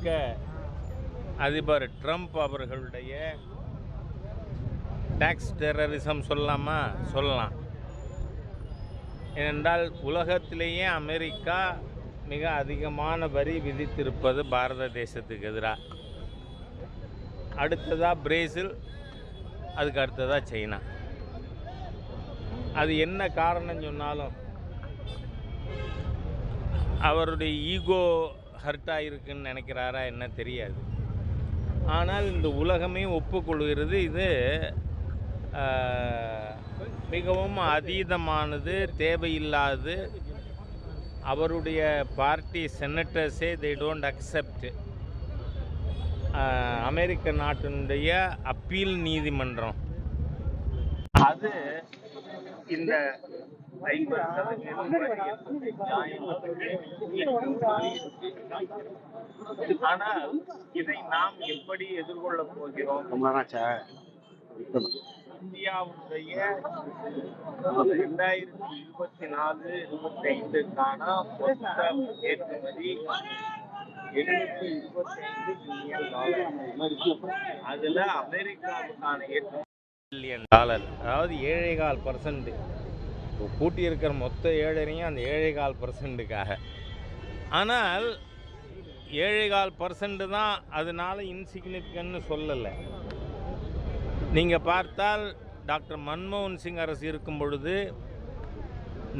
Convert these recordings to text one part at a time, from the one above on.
அமெரிக்க அதிபர் ட்ரம்ப் அவர்களுடைய tax terrorism சொல்லலாமா சொல்லலாம். ஏனென்றால் உலகத்திலேயே அமெரிக்கா மிக அதிகமான வரி விதித்திருப்பது பாரத தேசத்துக்கு எதிராக அடுத்ததாக பிரேசில் அதுக்கு அடுத்ததாக சைனா. அது என்ன காரணம் சொன்னாலும் அவருடைய ஈகோ ஹர்ட் ஆகிருக்குன்னு நினைக்கிறாரா என்ன தெரியாது. ஆனால் இந்த உலகமே ஒப்புக்கொள்கிறது இது மிகவும் அதீதமானது தேவையில்லாது. அவருடைய பார்ட்டி செனட்டர்ஸே தே டோன்ட் அக்செப்ட் அமெரிக்க நாட்டினுடைய அப்பீல் நீதிமன்றம். அது இந்த ஐம்பது சதவீதம் ஆனால் இதை நாம் எப்படி எதிர்கொள்ள போகிறோம்? இந்தியாவுடைய ரெண்டாயிரத்தி இருபத்தி நாலு இருபத்தி ஐந்துக்கான மொத்த ஏற்றுமதி எழுநூத்தி இருபத்தி ஐந்து பில்லியன் டாலர். அதுல அமெரிக்காவுக்கான ஏற்றுமதி பில்லியன் டாலர் அதாவது ஏழைகால் பர்சன்ட் கூட்டி இருக்கிற மொத்த ஏழரையும் அந்த ஏழைகால் பர்சன்ட்டுக்காக ஆனால் ஏழைகால் பர்சன்ட் தான் அதனால இன்சிக்னிஃபிகன்னு சொல்லலை. நீங்கள் பார்த்தால் டாக்டர் மன்மோகன் சிங் அரசு இருக்கும் பொழுது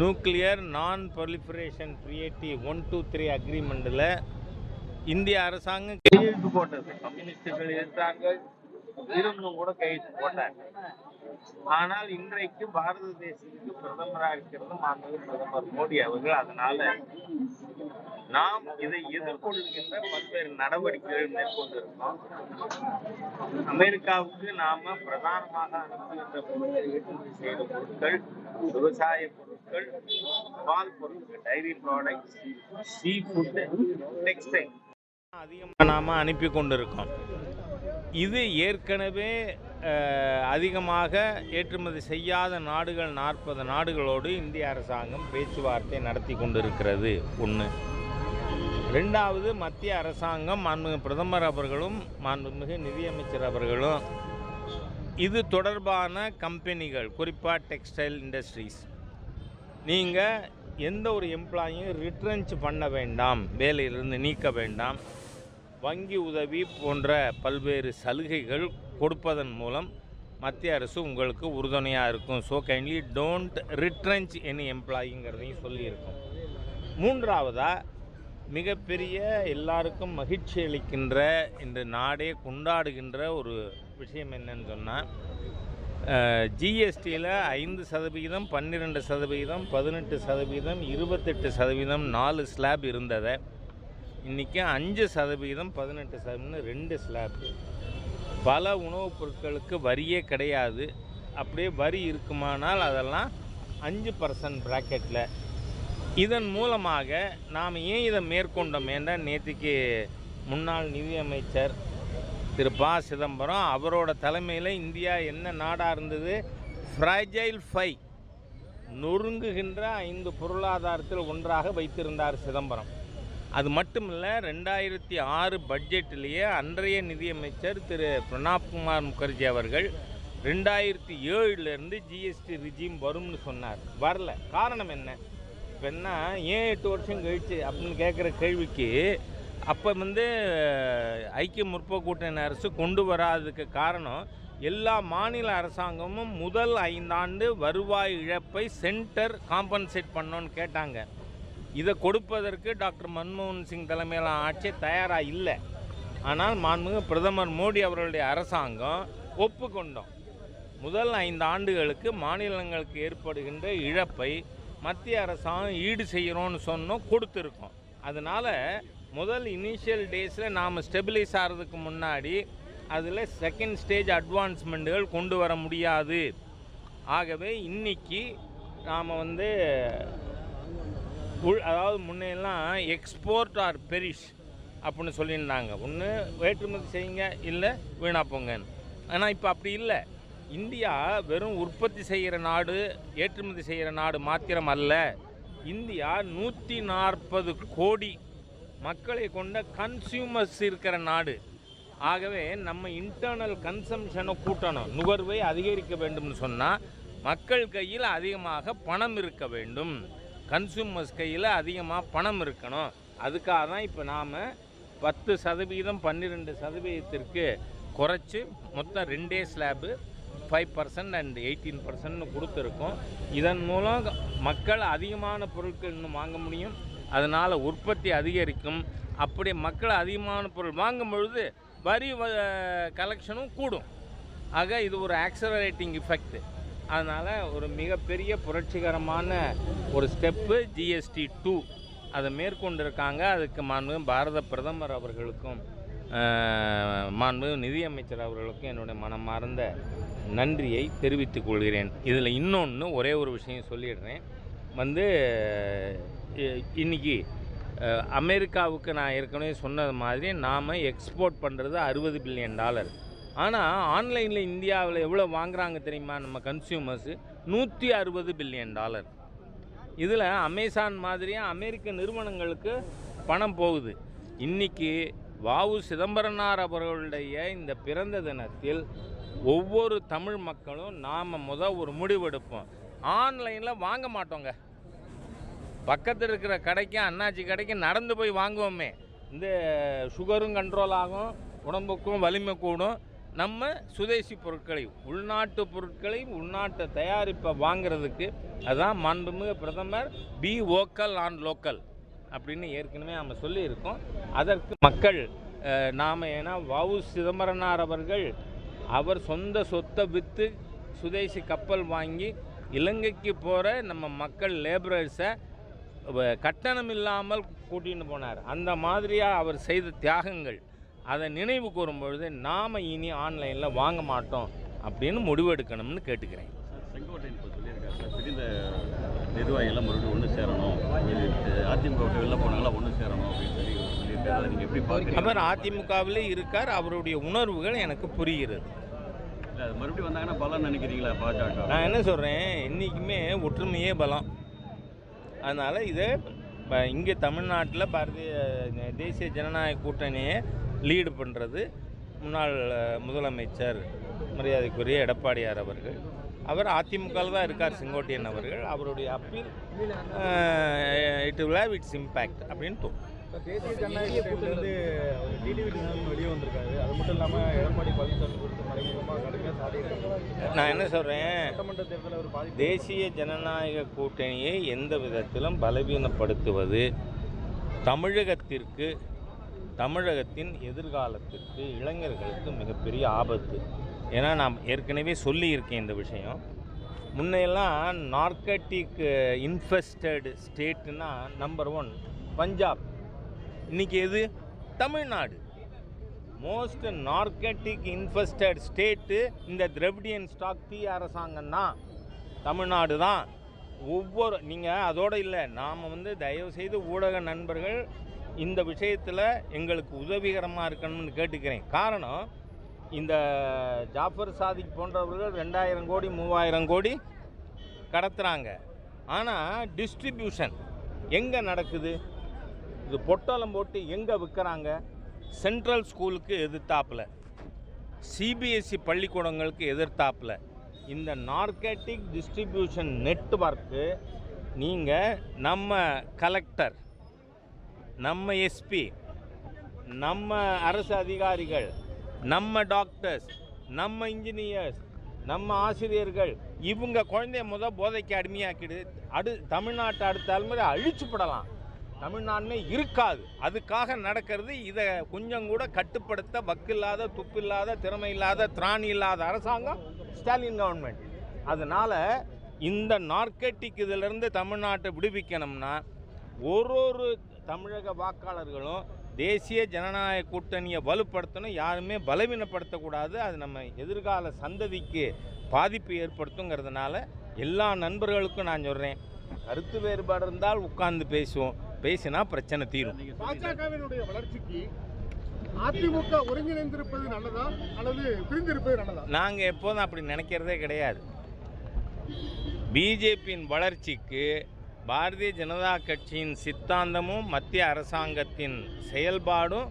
nuclear non proliferation treaty one two three அக்ரிமெண்ட்டில் இந்திய அரசாங்கம் கையெழுத்து போட்டது. கம்யூனிஸ்டுகள் இருந்தார்கள் இருந்தும் கூட கையெழுத்து போட்டாங்க. ஆனால் இன்றைக்கு பாரத தேசத்துக்கு பிரதமராக இருக்கிறது மாண்பு பிரதமர் மோடி அவர்கள். அதனால நாம் இதை எதிர்கொள்கின்ற பல்வேறு நடவடிக்கைகள் மேற்கொண்டிருக்கோம் அமெரிக்காவுக்கு நாம பிரதானமாக அனுப்புகின்ற பொருட்கள் ஏற்றுமதி செய்த பொருட்கள் விவசாய பொருட்கள் பால் பொருட்கள் dairy products sea food textile அதிகமாக நாம அனுப்பி கொண்டிருக்கோம். இது ஏற்கனவே அதிகமாக ஏற்றுமதி செய்யாத நாடுகள் நாற்பது நாடுகளோடு இந்திய அரசாங்கம் பேச்சுவார்த்தை நடத்தி கொண்டிருக்கிறது. ஒன்று ரெண்டாவது மத்திய அரசாங்கம் மாண்புமிகு பிரதமர் அவர்களும் மாண்புமிகு நிதியமைச்சர் அவர்களும் இது தொடர்பான கம்பெனிகள் குறிப்பாக டெக்ஸ்டைல் இண்டஸ்ட்ரீஸ். நீங்கள் எந்த ஒரு எம்ப்ளாயும் ரிட்ரன்ச் பண்ண வேண்டாம் வேலையிலிருந்து நீக்க வேண்டாம். வங்கி உதவி போன்ற பல்வேறு சலுகைகள் கொடுப்பதன் மூலம் மத்திய அரசு உங்களுக்கு உறுதுணையாக இருக்கும். So kindly don't retrench any எம்ப்ளாயிங்கிறதையும் சொல்லியிருக்கோம். மூன்றாவதாக மிகப்பெரிய எல்லாருக்கும் மகிழ்ச்சி அளிக்கின்ற இந்த நாடே கொண்டாடுகின்ற ஒரு விஷயம் என்னன்னு சொன்னால் ஜிஎஸ்டியில் ஐந்து சதவிகிதம் பன்னிரெண்டு சதவிகிதம் பதினெட்டு சதவீதம் இருபத்தெட்டு சதவீதம் நாலு ஸ்லாப் இருந்ததை இன்றைக்கி அஞ்சு சதவீதம் பதினெட்டு சதவீதம்னு ரெண்டு ஸ்லாப் பல உணவுப் பொருட்களுக்கு வரியே கிடையாது. அப்படியே வரி இருக்குமானால் அதெல்லாம் அஞ்சு பர்சன்ட் ப்ராக்கெட்டில் இதன் மூலமாக நாம் ஏன் இதை மேற்கொண்டோம் என்றால் நேற்றுக்கு முன்னாள் நிதியமைச்சர் திரு ப. சிதம்பரம் அவரோட தலைமையில் இந்தியா என்ன நாடாக இருந்தது? ஃப்ராஜைல் ஃபை நொறுங்குகின்ற ஐந்து பொருளாதாரத்தில் ஒன்றாக வைத்திருந்தார் சிதம்பரம். அது மட்டும் இல்லை ரெண்டாயிரத்தி ஆறு பட்ஜெட்டிலேயே அன்றைய நிதியமைச்சர் திரு. பிரணாப் குமார் முகர்ஜி அவர்கள் ரெண்டாயிரத்தி ஏழுலேருந்து ஜிஎஸ்டி ரிஜிம் வரும்னு சொன்னார். வரல. காரணம் என்ன? இப்போ என்ன? ஏன் எட்டு வருஷம் கழிச்சு அப்படின்னு கேட்குற கேள்விக்கு அப்போ வந்து ஐக்கிய முற்போக்கு கூட்டணி அரசு கொண்டு வராததுக்கு காரணம் எல்லா மாநில அரசாங்கமும் முதல் ஐந்தாண்டு வருவாய் இழப்பை சென்டர் காம்பன்சேட் பண்ணோன்னு கேட்டாங்க. இதை கொடுப்பதற்கு டாக்டர் மன்மோகன் சிங் தலைமையிலான ஆட்சி தயாராக இல்லை. ஆனால் மாண்புமிகு பிரதமர் மோடி அவர்களுடைய அரசாங்கம் ஒப்புக்கொண்டோம். முதல் ஐந்து ஆண்டுகளுக்கு மாநிலங்களுக்கு ஏற்படுகின்ற இழப்பை மத்திய அரசாங்கம் ஈடு செய்கிறோன்னு சொன்னோம் கொடுத்துருக்கோம். அதனால் முதல் இனிஷியல் டேஸில் நாம் ஸ்டெபிலைஸ் ஆகிறதுக்கு முன்னாடி அதில் செகண்ட் ஸ்டேஜ் அட்வான்ஸ்மெண்ட்டுகள் கொண்டு வர முடியாது. ஆகவே இன்னைக்கு நாம் வந்து உள் அதாவது முன்னையெல்லாம் எக்ஸ்போர்ட் ஆர் பெரிஷ் அப்படின்னு சொல்லியிருந்தாங்க. ஒன்று ஏற்றுமதி செய்யுங்க இல்லை வீணாக போங்கன்னு. ஆனால் இப்போ அப்படி இல்லை. இந்தியா வெறும் உற்பத்தி செய்கிற நாடு ஏற்றுமதி செய்கிற நாடு மாத்திரம் அல்ல. இந்தியா நூற்றி நாற்பது கோடி மக்களை கொண்ட கன்சியூமர்ஸ் இருக்கிற நாடு. ஆகவே நம்ம இன்டர்னல் கன்சம்ஷனை கூட்டணும். நுகர்வை அதிகரிக்க வேண்டும்னு சொன்னால் மக்கள் கையில் அதிகமாக பணம் இருக்க வேண்டும். கன்சூமர்ஸ் கையில் அதிகமாக பணம் இருக்கணும். அதுக்காக தான் இப்போ நாம் பத்து சதவீதம் பன்னிரெண்டு சதவீதத்திற்கு குறைச்சி மொத்தம் ரெண்டே slab five percent and eighteen பர்சன்ட்னு கொடுத்துருக்கோம். இதன் மூலம் மக்கள் அதிகமான பொருட்கள் இன்னும் வாங்க முடியும். அதனால் உற்பத்தி அதிகரிக்கும். அப்படி மக்கள் அதிகமான பொருள் வாங்கும் பொழுது வரி கலெக்ஷனும் கூடும். ஆக இது ஒரு ஆக்சலரேட்டிங் இஃபெக்ட் அதனால் ஒரு மிகப்பெரிய புரட்சிகரமான ஒரு ஸ்டெப்பு ஜிஎஸ்டி டூ அதை மேற்கொண்டிருக்காங்க. அதுக்கு மாண்பு பாரத பிரதமர் அவர்களுக்கும் மாண்பு நிதியமைச்சர் அவர்களுக்கும் என்னுடைய மனமார்ந்த நன்றியை தெரிவித்துக் கொள்கிறேன். இதில் இன்னொன்று ஒரே ஒரு விஷயம் சொல்லிடுறேன். வந்து இன்றைக்கி இன்னைக்கு அமெரிக்காவுக்கு நான் ஏற்கனவே சொன்னது மாதிரி நாம் எக்ஸ்போர்ட் பண்ணுறது அறுபது பில்லியன் டாலர் ஆனால் ஆன்லைனில் இந்தியாவில் எவ்வளோ வாங்குறாங்க தெரியுமா நம்ம கன்சியூமர்ஸு நூற்றி அறுபது பில்லியன் டாலர் இதில் அமேசான் மாதிரியாக அமெரிக்க நிறுவனங்களுக்கு பணம் போகுது. இன்றைக்கி வாவு சிதம்பரனார் அவர்களுடைய இந்த பிறந்த தினத்தில் ஒவ்வொரு தமிழ் மக்களும் நாம் முத ஒரு முடிவெடுப்போம். ஆன்லைனில் வாங்க மாட்டோங்க. பக்கத்தில் இருக்கிற கடைக்கு அண்ணாச்சி கடைக்கு நடந்து போய் வாங்குவோமே. இந்த சுகரும் கண்ட்ரோல் ஆகும் உடம்புக்கும் வலிமை கூடும். நம்ம சுதேசி பொருட்களை உள்நாட்டு பொருட்களை உள்நாட்டு தயாரிப்பை வாங்குறதுக்கு அதுதான் மாண்புமிகு பிரதமர் பி ஓக்கல் ஆன் லோக்கல் அப்படின்னு ஏற்கனவே நம்ம சொல்லியிருக்கோம். அதற்கு மக்கள் நாம் ஏன்னா வவு சிதம்பரனார் அவர்கள் அவர் சொந்த சொத்தை விற்று சுதேசி கப்பல் வாங்கி இலங்கைக்கு போகிற நம்ம மக்கள் லேபரர்ஸை கட்டணம் இல்லாமல் கூட்டின்னு போனார். அந்த மாதிரியாக அவர் செய்த தியாகங்கள். அதை நினைவு கூறும் பொழுது நாம் இனி ஆன்லைனில் வாங்க மாட்டோம் அப்படின்னு முடிவெடுக்கணும்னு கேட்டுக்கிறேன். செங்கோட்டையன் இப்போ சொல்லியிருக்காரு சார். பிரிந்த நிர்வாகிகள்லாம் மறுபடியும் ஒன்று சேரணும் அதிமுக விட்டு வெளில போனாங்களா ஒன்று சேரணும் அப்படின்னு சொல்லி சொல்லியிருக்காரு. அதை நீங்கள் எப்படி பார்க்குறீங்க? அவர் அதிமுகவிலே இருக்கார் அவருடைய உணர்வுகள் எனக்கு புரிகிறது. இல்லை அது மறுபடியும் வந்தாங்கன்னா பலன் நினைக்கிறீங்களா பாஜக? நான் என்ன சொல்கிறேன் இன்றைக்குமே ஒற்றுமையே பலம். அதனால் இதை இங்கே தமிழ்நாட்டில் பாரதிய தேசிய ஜனநாயக கூட்டணியை லீடு பண்ணுறது முன்னாள் முதலமைச்சர் மரியாதைக்குரிய எடப்பாடியார் அவர்கள். அவர் அதிமுகவில் தான் இருக்கார் செங்கோட்டையன் அவர்கள். அவருடைய appeal it will have its impact அப்படின்னு தோணும். தேசிய ஜனநாயக கூட்டணியிலிருந்து வெளியே வந்திருக்காரு. அது மட்டும் இல்லாமல் எடப்பாடி பழனிசாமி குறித்து மறைமுகமாக கடுமையாக சாடியிருக்காரு நான் என்ன சொல்கிறேன் சட்டமன்ற தேர்தலில் ஒரு பாதிப்பு. தேசிய ஜனநாயக கூட்டணியை எந்த விதத்திலும் பலவீனப்படுத்துவது தமிழகத்திற்கு தமிழகத்தின் எதிர்காலத்திற்கு இளைஞர்களுக்கு மிகப்பெரிய ஆபத்து. ஏன்னா நான் ஏற்கனவே சொல்லியிருக்கேன் இந்த விஷயம். முன்னையெல்லாம் நார்கட்டிக் இன்ஃபெஸ்டட் ஸ்டேட்னா நம்பர் ஒன் பஞ்சாப். இன்றைக்கி எது? Tamil Nadu. Most narcotic infested state இந்த திரவிடியன் ஸ்டாக் தீ அரசாங்கம் தான் தமிழ்நாடு தான். ஒவ்வொரு நீங்கள் அதோடு இல்லை நாம் வந்து தயவுசெய்து ஊடக நண்பர்கள் இந்த விஷயத்தில் எங்களுக்கு உதவிகரமாக இருக்கணும்னு கேட்டுக்கிறேன். காரணம் இந்த ஜாஃபர் சாதிக் போன்றவர்கள் ரெண்டாயிரம் கோடி மூவாயிரம் கோடி கடத்துகிறாங்க ஆனால் டிஸ்ட்ரிபியூஷன் எங்கே நடக்குது? இது பொட்டலம் போட்டு எங்கே விற்கிறாங்க சென்ட்ரல் ஸ்கூலுக்கு எதிர்த்தாப்புல. சிபிஎஸ்சி பள்ளிக்கூடங்களுக்கு எதிர்த்தாப்புல. இந்த நார்கேட்டிக் டிஸ்ட்ரிபியூஷன் நெட்ஒர்க்கு நீங்கள் நம்ம கலெக்டர் நம்ம எஸ்பி நம்ம அரசு அதிகாரிகள் நம்ம டாக்டர்ஸ் நம்ம இன்ஜினியர்ஸ் நம்ம ஆசிரியர்கள் இவங்க குழந்தைய முத போதைக்கு அடிமையாக்கிடு அடு தமிழ்நாட்டை அடுத்த தலைமுறை அழிச்சுப்படலாம் தமிழ்நாடுமே இருக்காது. அதுக்காக நடக்கிறது இதை கொஞ்சம் கூட கட்டுப்படுத்த வக்கில்லாத துப்பில்லாத திறமை இல்லாத திராணி இல்லாத அரசாங்கம் ஸ்டாலின் கவர்மெண்ட் அதனால் இந்த நார்க்கெட்டிக் இதிலிருந்து தமிழ்நாட்டை விடுவிக்கணும்னா ஒரு ஒரு தமிழக வாக்காளர்களும் தேசிய ஜனநாயக கூட்டணியை வலுப்படுத்தணும் யாருமே பலவீனப்படுத்தக்கூடாது. அது நம்ம எதிர்கால சந்ததிக்கு பாதிப்பு ஏற்படுத்துங்கிறதுனால எல்லா நண்பர்களுக்கும் நான் சொல்கிறேன் கருத்து வேறுபாடு இருந்தால் உட்கார்ந்து பேசுவோம். பேசினா பிரச்சனை தீரும். பாஜகவினுடைய வளர்ச்சிக்கு அதிமுக ஒருங்கிணைந்திருப்பது நல்லதா? அல்லது பிரிந்திருப்பது நல்லதா? நாங்கள் எப்போதும் அப்படி நினைக்கிறதே கிடையாது. பிஜேபியின் வளர்ச்சிக்கு பாரதிய ஜனதா கட்சியின் சித்தாந்தமும் மத்திய அரசாங்கத்தின் செயல்பாடும்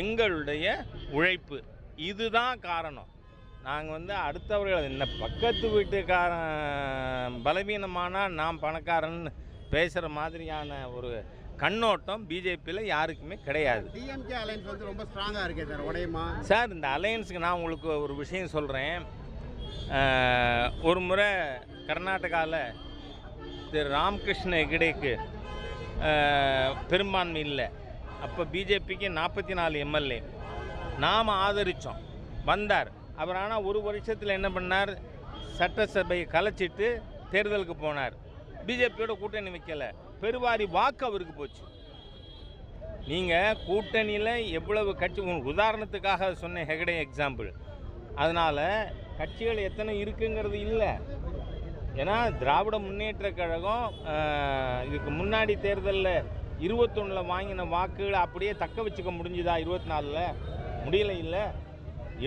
எங்களுடைய உழைப்பு. இதுதான் காரணம். நாங்கள் வந்து அடுத்தவர்கள் இந்த பக்கத்து வீட்டுக்காரன் பலவீனமானா நான் பணக்காரன் பேசுகிற மாதிரியான ஒரு கண்ணோட்டம் பிஜேபியில் யாருக்குமே கிடையாது. டிஎம்கே அலைன்ஸ் வந்து ரொம்ப ஸ்ட்ராங்கா இருக்கே சார் உடையுமா? சார் இந்த அலையன்ஸுக்கு நான் உங்களுக்கு ஒரு விஷயம் சொல்கிறேன் ஒரு முறை கர்நாடகாவில் திரு ராமகிருஷ்ண ஹெகடேக்கு பெரும்பான்மை இல்லை. அப்போ பிஜேபிக்கு நாற்பத்தி நாலு எம்எல்ஏ. நாம் ஆதரித்தோம் வந்தார். அவர் ஆனால் ஒரு வருஷத்தில் என்ன பண்ணார்? சட்டசபையை கலைச்சிட்டு தேர்தலுக்கு போனார். பிஜேபியோட கூட்டணி வைக்கலை. பெருவாரி வாக்கு அவருக்கு போச்சு. நீங்கள் கூட்டணியில் எவ்வளவு கட்சி உதாரணத்துக்காக சொன்ன ஹெகடே எக்ஸாம்பிள். அதனால் கட்சிகள் எத்தனை இருக்குங்கிறது இல்லை. ஏன்னா திராவிட முன்னேற்ற கழகம் இதுக்கு முன்னாடி தேர்தலில் இருபத்தொன்னில் வாங்கின வாக்குகளை அப்படியே தக்க வச்சுக்க முடிஞ்சுதா இருபத்தி நாலில் முடியல இல்லை.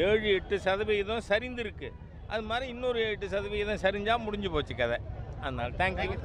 ஏழு எட்டு சதவீதம் சரிந்திருக்கு. அது மாதிரி இன்னொரு எட்டு சதவீதம் சரிஞ்சால் முடிஞ்சு போச்சு கதை. அதனால் தேங்க்யூ